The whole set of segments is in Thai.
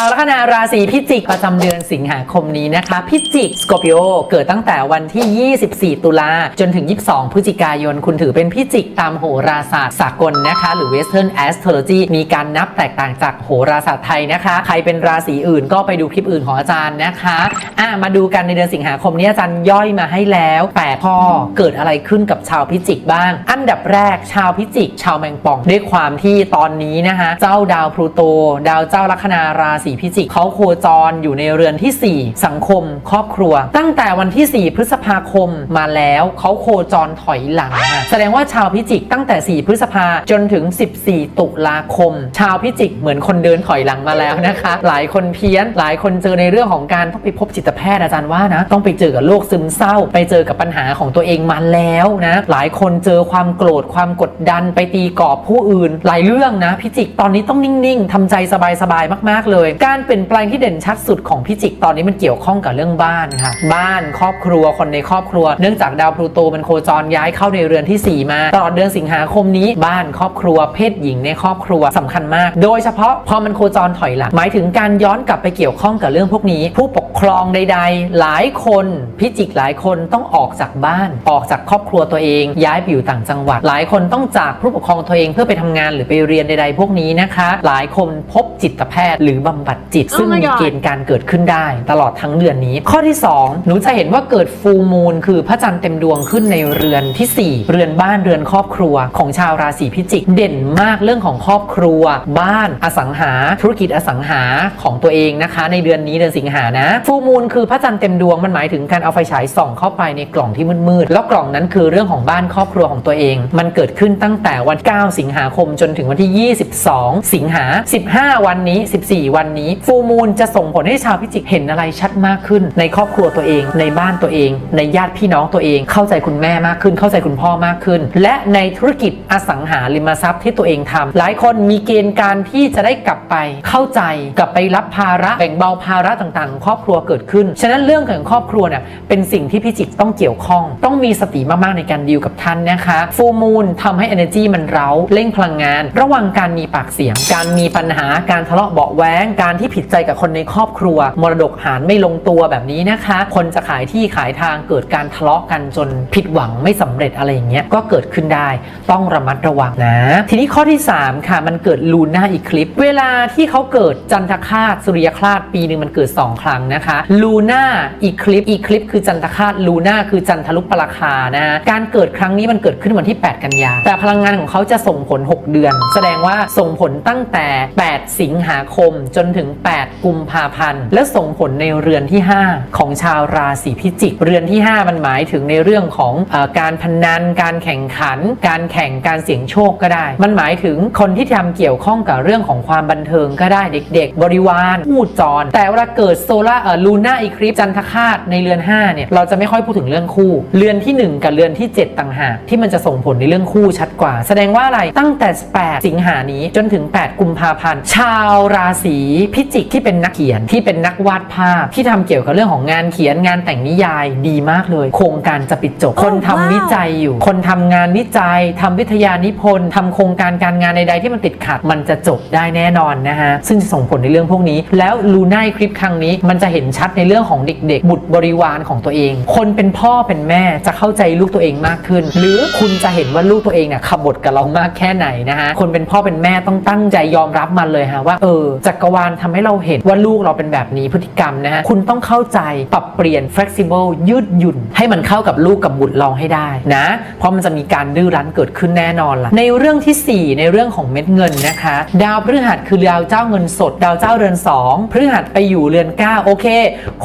าวลัคนาราศีพิจิกประจำเดือนสิงหาคมนี้นะคะ พิจิกสกอร์ปิโอเกิดตั้งแต่วันที่ 24 ตุลาจนถึง 22 พฤศจิกายน คุณถือเป็นพิจิกตามโหราศาสตร์สากลนะคะ หรือ Western Astrology มีการนับแตกต่างจากโหราศาสตร์ไทยนะคะ ใครเป็นราศีอื่นก็ไปดูคลิปอื่นของอาจารย์นะคะอะมาดูกันในเดือนสิงหาคมนี้อาจารย์ย่อยมาให้แล้วแปดข้อเกิดอะไรขึ้นกับชาวพิจิกบ้าง อันดับแรกชาวพิจิก ชาวแมงป่องด้วยความที่ตอนนี้นะคะเจ้าดาวพลูโต ดาวเจ้าลัคนาราศพิจิกเขาโคจรอยู่ในเรือนที่ 4 สังคม ครอบครัว ตั้งแต่วันที่ 4 พฤษภาคมมาแล้วเขาโคจรถอยหลัง แสดงว่าชาวพิจิกตั้งแต่ 4 พฤษภาจนถึง 14 ตุลาคม ชาวพิจิกเหมือนคนเดินถอยหลังมาแล้วนะคะ หลายคนเพี้ยน หลายคนเจอในเรื่องของการต้องไปพบจิตแพทย์อาจารย์ว่านะ ต้องไปเจอกับโรคซึมเศร้า ไปเจอกับปัญหาของตัวเองมาแล้วนะ หลายคนเจอความโกรธความกดดันไปตีกรอบผู้อื่น หลายเรื่องนะ พิจิกตอนนี้ต้องนิ่งๆทำใจสบายๆมาก ๆเลยการเปลี่ยนแปลงที่เด่นชัดสุดของพิจิกตอนนี้มันเกี่ยวข้องกับเรื่องบ้านค่ะบ้านครอบครัวคนในครอบครัว เนื่องจากดาวพลูโตมันโคจรย้ายเข้าในเรือนที่ 4 มา ตลอดเดือนสิงหาคมนี้บ้านครอบครัวเพศหญิงในครอบครัวสำคัญมาก โดยเฉพาะพอมันโคจรถอยหลังหมายถึงการย้อนกลับไปเกี่ยวข้องกับเรื่องพวกนี้ ผู้ปกครองใด ๆ หลายคนพิจิกหลายคนต้องออกจากบ้าน ออกจากครอบครัวตัวเอง ย้ายไปอยู่ต่างจังหวัด หลายคนต้องจากผู้ปกครองตัวเองเพื่อไปทำงานหรือไปเรียนใด ๆ พวกนี้นะคะ หลายคนพบจิตแพทย์หรือบำบัดจิต Oh ซึ่ง my มี God เกณฑ์การเกิดขึ้นได้ตลอดทั้งเดือนนี้ ข้อที่2หนูจะเห็นว่าเกิดฟูมูลคือพระจันทร์เต็มดวงขึ้นในเรือนทีสี่4เรือนบ้านเรือนครอบครัวของชาวราศีพิจิก เด่นมากเรื่องของครอบครัว บ้านอสังหา ธุรกิจอสังหาของตัวเองนะคะ ในเดือนนี้เดือนสิงหานะฟูมูลคือพระจันทร์เต็มดวงมันหมายถึงการเอาไฟฉายส่องเข้าไปในกล่องที่มืดๆแล้วกล่องนั้นคือเรื่องของบ้านครอบครัวของตัวเอง มันเกิดขึ้นตั้งแต่วัน 9 สิงหาคมจนถึงวันที่ 22 สิงหา 15 วันนี้ 14 วันนี้ฟูมูลจะส่งผลให้ชาวพิจิกเห็นอะไรชัดมากขึ้น ในครอบครัวตัวเอง ในบ้านตัวเอง ในญาติพี่น้องตัวเอง เข้าใจคุณแม่มากขึ้น เข้าใจคุณพ่อมากขึ้น และในธุรกิจอสังหาริมทรัพย์ที่ตัวเองทำหลายคนมีเกณฑ์การที่จะได้กลับไปเข้าใจกลับไปรับภาระแบ่งเบาภาระต่างๆของครอบครัวเกิดขึ้น ฉะนั้นเรื่องของครอบครัวเนี่ยเป็นสิ่งที่พิจิกต้องเกี่ยวข้อง ต้องมีสติมากๆในการดีลกับท่านนะคะฟูมูลทำให้ energy มันเร้าเร่งพลังงาน ระวังการมีปากเสียง การมีปัญหาการทะเลาะเบาแว้งการที่ผิดใจกับคนในครอบครัว มรดกหารไม่ลงตัวแบบนี้นะคะ คนจะขายที่ขายทางเกิดการทะเลาะกันจนผิดหวังไม่สำเร็จอะไรอย่างเงี้ยก็เกิดขึ้นได้ต้องระมัดระวังนะ ทีนี้ข้อที่ 3 ค่ะ มันเกิดลูน่าอีคลิป เวลาที่เขาเกิดจันทคาตสุริยคราตปีหนึ่งมันเกิด 2 ครั้งนะคะลูน่าอีคลิปอีคลิปคือจันทคาตลูน่าคือจันทรุปราคานะการเกิดครั้งนี้มันเกิดขึ้นวันที่ 8 กันยา แต่พลังงานของเขาจะส่งผล 6 เดือน แสดงว่าส่งผลตั้งแต่ 8 สิงหาคมจนนถึง 8 กุมภาพันธ์ และส่งผลในเรือนที่ 5 ของชาวราศีพิจิก เรือนที่ 5 มันหมายถึงในเรื่องของอการพนัน การแข่งขัน การแข่งการเสี่ยงโชคก็ได้ มันหมายถึงคนที่ทำเกี่ยวข้องกับเรื่องของความบันเทิงก็ได้เด็ก ๆ บริวารพูดจร แต่เวลาเกิดโซล่าลูน่าอีคลิปจันทคาตในเรือน 5 เนี่ย เราจะไม่ค่อยพูดถึงเรื่องคู่ เรือนที่ 1 กับเรือนที่ 7 ต่างหาก ที่มันจะส่งผลในเรื่องคู่ชัดกว่า แสดงว่าอะไรตั้งแต่ 8 สิงหานี้จนถึง 8 กุมภาพันธ์ ชาวราศีพิจิกที่เป็นนักเขียนที่เป็นนักวาดภาพ ที่ทำเกี่ยวกับเรื่องของงานเขียนงานแต่งนิยายดีมากเลย โครงการจะปิดจบ คนทำว้าววิจัยอยู่ คนทำงานวิจัยทำวิทยานิพนธ์ทำโครงการการงานใดๆที่มันติดขัด มันจะจบได้แน่นอนนะฮะซึ่งจะส่งผลในเรื่องพวกนี้ แล้วลูน่าคลิปครั้งนี้มันจะเห็นชัดในเรื่องของเด็ก ๆ บุตรบริวารของตัวเอง คนเป็นพ่อเป็นแม่จะเข้าใจลูกตัวเองมากขึ้น หรือคุณจะเห็นว่าลูกตัวเองเนี่ยขบฏกับเรามากแค่ไหนนะฮะคนเป็นพ่อเป็นแม่ต้องตั้งใจยอมรับมันเลยฮะว่าเออจักรวาลทำให้เราเห็นว่าลูกเราเป็นแบบนี้พฤติกรรมนะฮะคุณต้องเข้าใจปรับเปลี่ยน flexible ยืดหยุ่น ให้มันเข้ากับลูกกับบุตรเราให้ได้นะ เพราะมันจะมีการดื้อรั้นเกิดขึ้นแน่นอนล่ะในเรื่องทีสี่4 ในเรื่องของเม็ดเงินนะคะ ดาวพฤหัสคือดาวเจ้าเงินสด ดาวเจ้าเรือน 2 พฤหัสไปอยู่เรือน 9 โอเค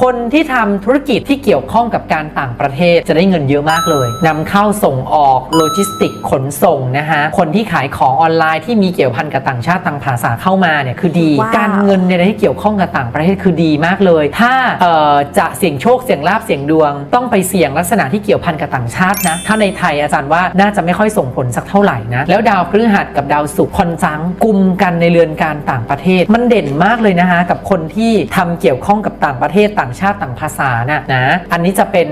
คนที่ทำธุรกิจที่เกี่ยวข้องกับการต่างประเทศจะได้เงินเยอะมากเลยนำเข้าส่งออกโลจิสติกขนส่งนะคะคนที่ขายของออนไลน์ที่มีเกี่ยวพันกับต่างชาติต่างภาษาเข้ามาเนี่ยคือดีว้าวการเงินเนี่ยที่เกี่ยวข้องกับต่างประเทศคือดีมากเลย ถ้าจะเสี่ยงโชคเสี่ยงลาบเสี่ยงดวง ต้องไปเสี่ยงลักษณะที่เกี่ยวพันกับต่างชาตินะ ถ้าในไทยอาจารย์ว่าน่าจะไม่ค่อยส่งผลสักเท่าไหร่นะ แล้วดาวพฤหัสกับดาวศุกร์คอนจังกลุ่มกันในเรือนการต่างประเทศ มันเด่นมากเลยนะคะกับคนที่ทำเกี่ยวข้องกับต่างประเทศต่างชาติต่างภาษานะนะอันนี้จะเป็น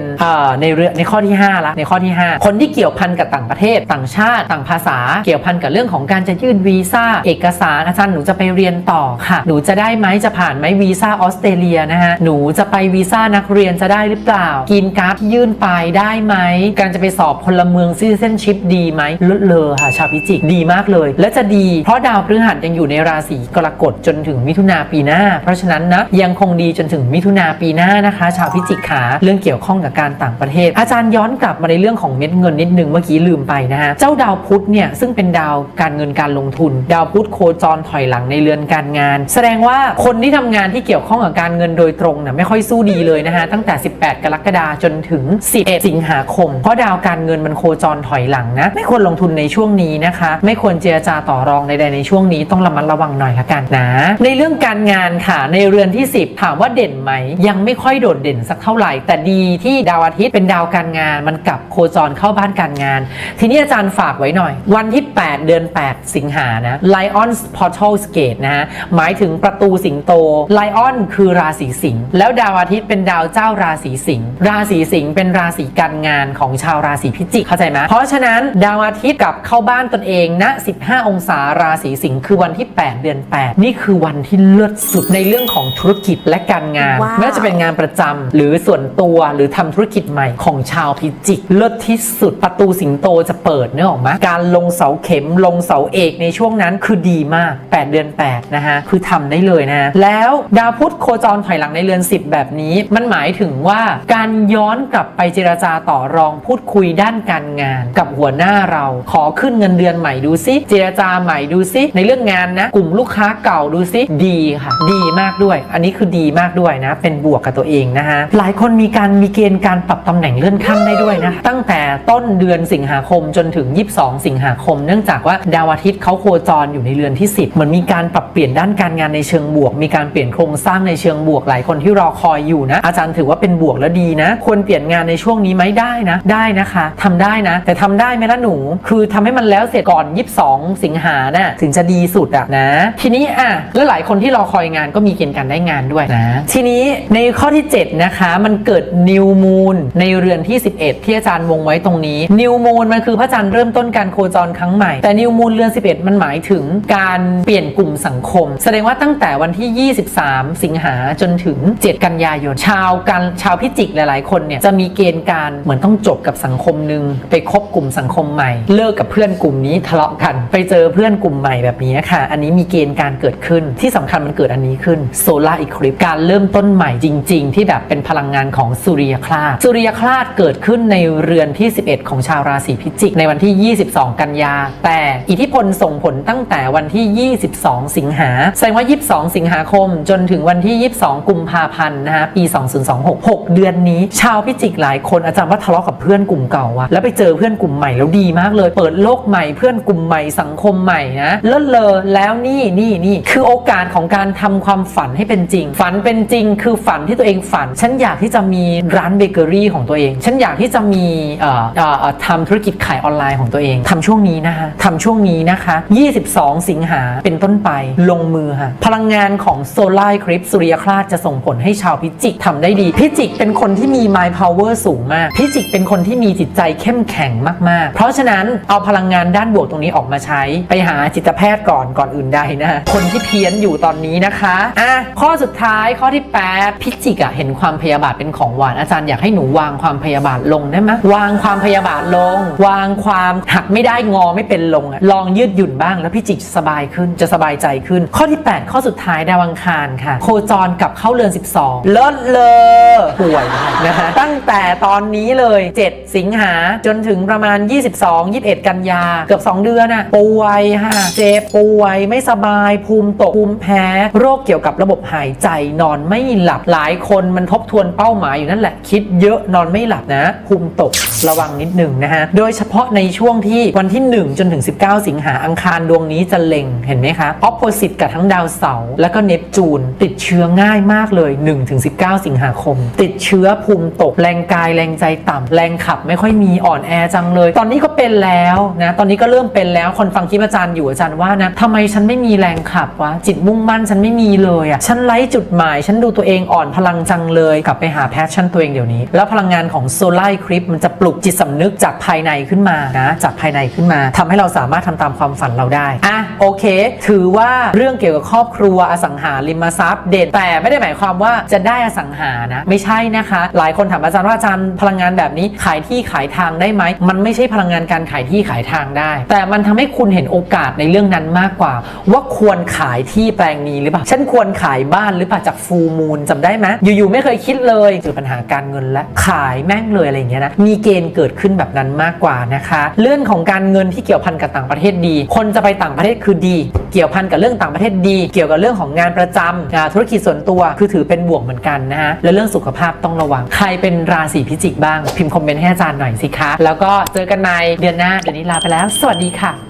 ในเรื่องในข้อที่5ละในข้อที่ 5 คนที่เกี่ยวพันกับต่างประเทศต่างชาติต่างภาษา เกี่ยวพันกับเรื่องของการจะยื่นวีซ่าเอกสารอาจารย์หนูจะไปเรียนต่อค่ะหนูจะได้ไหมจะผ่านไหมวีซ่าออสเตรเลียนะฮะหนูจะไปวีซ่านักเรียนจะได้หรือเปล่า กินการ์ดที่ยื่นไปได้ไหมการจะไปสอบพลเมืองซิเซนชิพดีไหมเลอะเลอค่ะชาวพิจิกดีมากเลย และจะดี เพราะดาวพฤหัสยังอยู่ในราศีกรกฎจนถึงมิถุนาปีหน้า เพราะฉะนั้นนะยังคงดีจนถึงมิถุนาปีหน้านะคะ ชาวพิจิกขาเรื่องเกี่ยวข้องกับการต่างประเทศ อาจารย์ย้อนกลับมาในเรื่องของเม็ดเงินนิดนึงเมื่อกี้ลืมไปนะฮะเจ้าดาวพุธเนี่ยซึ่งเป็นดาวการเงินการลงทุน ดาวพุธโคจรถอยหลังในเรือนการงาน แสดงว่าคนที่ทำงานที่เกี่ยวข้องกับการเงินโดยตรงนะไม่ค่อยสู้ดีเลยนะฮะตั้งแต่ 18 กรกฎาคมจนถึง 11 สิงหาคม เพราะดาวการเงินมันโคจรถอยหลังนะ ไม่ควรลงทุนในช่วงนี้นะคะ ไม่ควรเจรจาต่อรองใดๆในช่วงนี้ต้องระมัดระวังหน่อยละกันนะ ในเรื่องการงานค่ะในเรือนที่ 10 ถามว่าเด่นไหม ยังไม่ค่อยโดดเด่นสักเท่าไหร่ แต่ดีที่ดาวอาทิตย์เป็นดาวการงานมันกลับโคจรเข้าบ้านการงาน ทีนี้อาจารย์ฝากไว้หน่อย วันที่ 8 เดือน 8 สิงหานะ Lion's Portal Gate นะฮะหมายถึงประตูสิงโต Lion คือราศีสิงห์แล้วดาวอาทิตย์เป็นดาวเจ้าราศีสิงห์ราศีสิงห์เป็นราศีการงานของชาวราศีพิจิกเข้าใจไหมเพราะฉะนั้นดาวอาทิตย์กลับเข้าบ้านตนเองณ15 องศาราศีสิงห์คือวันที่ 8 เดือน 8 นี่คือวันที่เลิศสุดในเรื่องของธุรกิจและการงานว้าวไม่ว่าจะเป็นงานประจำหรือส่วนตัวหรือทำธุรกิจใหม่ของชาวพิจิกเลิศที่สุดประตูสิงโตจะเปิดเนกออกไหมการลงเสาเข็มลงเสาเอกในช่วงนั้นคือดีมาก 8 เดือน 8 นะฮะคือทำได้เลยนะ แล้วดาวพุธโคจรถอยหลังในเรือน 10 แบบนี้ มันหมายถึงว่าการย้อนกลับไปเจรจาต่อรองพูดคุยด้านการงาน กับหัวหน้าเรา ขอขึ้นเงินเดือนใหม่ดูซิ เจรจาใหม่ดูซิ ในเรื่องงานนะ กลุ่มลูกค้าเก่าดูซิดีค่ะ ดีมากด้วย อันนี้คือดีมากด้วยนะ เป็นบวกกับตัวเองนะฮะหลายคนมีการมีเกณฑ์การปรับตำแหน่งเลื่อนขั้นได้ด้วยนะตั้งแต่ต้นเดือนสิงหาคมจนถึง 22 สิงหาคม เนื่องจากว่าดาวอาทิตย์เขาโคจรอยู่ในเรือนที่ 10 เหมือนมีการปรับเปลี่ยนด้านการงานในเชิงบวก มีการเปลี่ยนโครงสร้างในเชิงบวกหลายคนที่รอคอยอยู่นะ อาจารย์ถือว่าเป็นบวกและดีนะ ควรเปลี่ยนงานในช่วงนี้ไหมได้นะ ได้นะคะทำได้นะ แต่ทำได้ไหมล่ะหนู คือทำให้มันแล้วเสร็จก่อน 22 สิงหาน่ะถึงจะดีสุดอะนะ ทีนี้อะแล้วหลายคนที่รอคอยงานก็มีเกณฑ์การได้งานด้วยนะ ทีนี้ในข้อที่ 7 นะคะมันเกิดนิวมูนในเรือนที่ 11 ที่อาจารย์วงไว้ตรงนี้นิวมูนมันคือพระจันทร์เริ่มต้นการโคจรครั้งใหม่แต่นิวมูนเรือน 11 มันหมายถึงการเปลี่ยนกลุ่มสังคม แสดงว่าตั้ง้งแต่วันที่ 23 สิงหาจนถึง 7 กันยายน ชาวกันชาวพิจิกหลาย ๆ คนเนี่ยจะมีเกณฑ์การเหมือนต้องจบกับสังคมหนึ่งไปคบกลุ่มสังคมใหม่ เลิกกับเพื่อนกลุ่มนี้ทะเลาะกัน ไปเจอเพื่อนกลุ่มใหม่แบบนี้ค่ะ อันนี้มีเกณฑ์การเกิดขึ้นที่สำคัญมันเกิดอันนี้ขึ้นโซลาร์อีคลิปการเริ่มต้นใหม่จริง ๆ ที่แบบเป็นพลังงานของสุริยคราสสุริยคราสเกิดขึ้นในเรือนที่ 11 ของชาวราศีพิจิก ในวันที่ 22 กันยา แต่อิทธิพลส่งผลตั้งแต่วันที่ 22 สิงหาแสดงว่า22 สิงหาคม จนถึงวันที่ 22 กุมภาพันธ์นะฮะปี 2026 6 เดือนนี้ ชาวพิจิกหลายคนอาจารย์ว่าทะเลาะกับเพื่อนกลุ่มเก่าอะแล้วไปเจอเพื่อนกลุ่มใหม่แล้วดีมากเลย เปิดโลกใหม่เพื่อนกลุ่มใหม่สังคมใหม่นะเลิศเลอแล้วนี่นี่นี่คือโอกาสของการทำความฝันให้เป็นจริง ฝันเป็นจริงคือฝันที่ตัวเองฝัน ฉันอยากที่จะมีร้านเบเกอรี่ของตัวเอง ฉันอยากที่จะมีเอ่อเอ่อทำธุรกิจขายออนไลน์ของตัวเองทำช่วงนี้นะคะทำช่วงนี้นะคะ 22 สิงหาเป็นต้นไปลงมือค่ะพลังงานของโซลาร์คลิปสุริยคราสจะส่งผลให้ชาวพิจิกทำได้ดี พิจิกเป็นคนที่มี mind power สูงมาก พิจิกเป็นคนที่มีจิตใจเข้มแข็งมาก ๆ เพราะฉะนั้นเอาพลังงานด้านบวกตรงนี้ออกมาใช้ ไปหาจิตแพทย์ก่อนก่อนอื่นใดนะ คนที่เพี้ยนอยู่ตอนนี้นะคะอะข้อสุดท้ายข้อที่ 8 พิจิกอะเห็นความพยาบาทเป็นของหวานอาจารย์อยากให้หนูวางความพยาบาทลงได้ไหมวางความพยาบาทลง วางความหักไม่ได้งอไม่เป็นลงอะลองยืดหยุ่นบ้างแล้วพิจิกจะสบายขึ้นจะสบายใจขึ้น ข้อที่ 8 ข้อสุดท้ายดาวอังคารค่ะ โคจรกลับเข้าเรือน 12 เลิศเลยป่วยนะคะตั้งแต่ตอนนี้เลย 7 สิงหาจนถึงประมาณ 22 21 กันยา เกือบ 2 เดือนอะป่วยค่ะเจ็บป่วยไม่สบายภูมิตกภูมิแพ้ โรคเกี่ยวกับระบบหายใจนอนไม่หลับหลายคนมันทบทวนเป้าหมายอยู่นั่นแหละ คิดเยอะนอนไม่หลับนะ ภูมิตกระวังนิดหนึ่งนะฮะโดยเฉพาะในช่วงที่วันที่ 1 จนถึง 19 สิงหาอังคารดวงนี้จะเล็งเห็นไหมคะออ p o s i t e กับทั้งดาวเสาร์และก็เนปจูน ติดเชื้อง่ายมากเลย1ถึง19 สิงหาคม ติดเชื้อภูมิตกแรงกายแรงใจต่ำแรงขับไม่ค่อยมีอ่อนแอจังเลย ตอนนี้ก็เป็นแล้วนะตอนนี้ก็เริ่มเป็นแล้วคนฟังคลิปอาจารย์อยู่อาจารย์ว่านะทำไมฉันไม่มีแรงขับวะจิตมุ่งมั่นฉันไม่มีเลยอะ่ะฉันไร้จุดหมาย ฉันดูตัวเองอ่อนพลังจังเลย กลับไปหาแพชชั่นตัวเองเดี๋ยวนี้ แล้วพลังงานของโซล่าร์คลิปมันจะปลุกจิตสำนึกจากภายในขึ้นมานะจากภายในขึ้นมาทำให้เราสามารถทำตามความฝันเราได้อะโอเค ถือว่าเรื่องเกี่ยวกับครอบครัวอสังหาริมทรัพย์เด่น แต่ไม่ได้หมายความว่าจะได้อสังหานะ ไม่ใช่นะคะ หลายคนถามอาจารย์ว่าอาจารย์พลังงานแบบนี้ขายที่ขายทางได้ไหม มันไม่ใช่พลังงานการขายที่ขายทางได้ แต่มันทำให้คุณเห็นโอกาสในเรื่องนั้นมากกว่า ว่าควรขายที่แปลงนี้หรือเปล่าฉันควรขายบ้านหรือเปล่าจากฟูมูลจำได้ไหมอยู่ๆไม่เคยคิดเลยเจอปัญหาการเงินและขายแม่งเลยอะไรอย่างเงี้ยนะมีเกณฑ์เกิดขึ้นแบบนั้นมากกว่านะคะ เรื่องของการเงินที่เกี่ยวพันกับต่างประเทศดี คนจะไปต่างประเทศคือดี เกี่ยวพันกับเรื่องต่างประเทศดี เกี่ยวกับเรื่องของงานประจำอ่าธุรกิจส่วนตัวคือถือเป็นบวกเหมือนกันนะฮะและเรื่องสุขภาพต้องระวัง ใครเป็นราศีพิจิกบ้าง พิมพ์คอมเมนต์ให้อาจารย์หน่อยสิคะ แล้วก็เจอกันในเดือนหน้าเดือนนี้ลาไปแล้ว สวัสดีค่ะ